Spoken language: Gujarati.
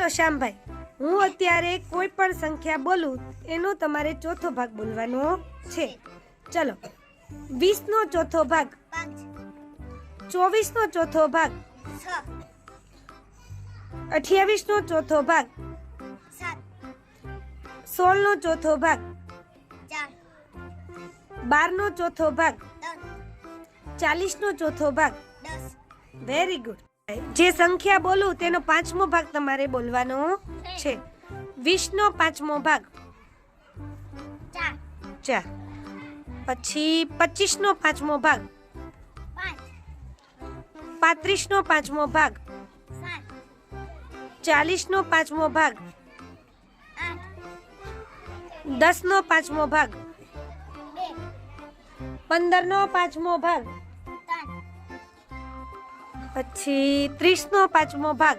ચલો શ્યામભાઈ? હું અત્યારે કોઈ પણ સંખ્યા બોલું, એનો તમારે ચોથો ભાગ બોલવાનો છે. ચલો, વીસનો ચોથો ભાગ. ચોવીસનો ચોથો ભાગ. અઠ્યાવીસનો ચોથો ભાગ. સોળનો ચોથો ભાગ. બારનો ચોથો ભાગ. ચાલીસનો ચોથો ભાગ. વેરી ગુડ જે સંખ્યા બોલું તેનો પાંચમો ભાગ તમારે બોલવાનો છે. વીસનો પાંચમો ભાગ. ચાર. પછી પચીસનો પાંચમો ભાગ. પાંત્રીસનો પાંચમો ભાગ. ચાલીસનો પાંચમો ભાગ. દસનો પાંચમો ભાગ. પંદરનો પાંચમો ભાગ. પછી ત્રીસનો પાંચમો ભાગ.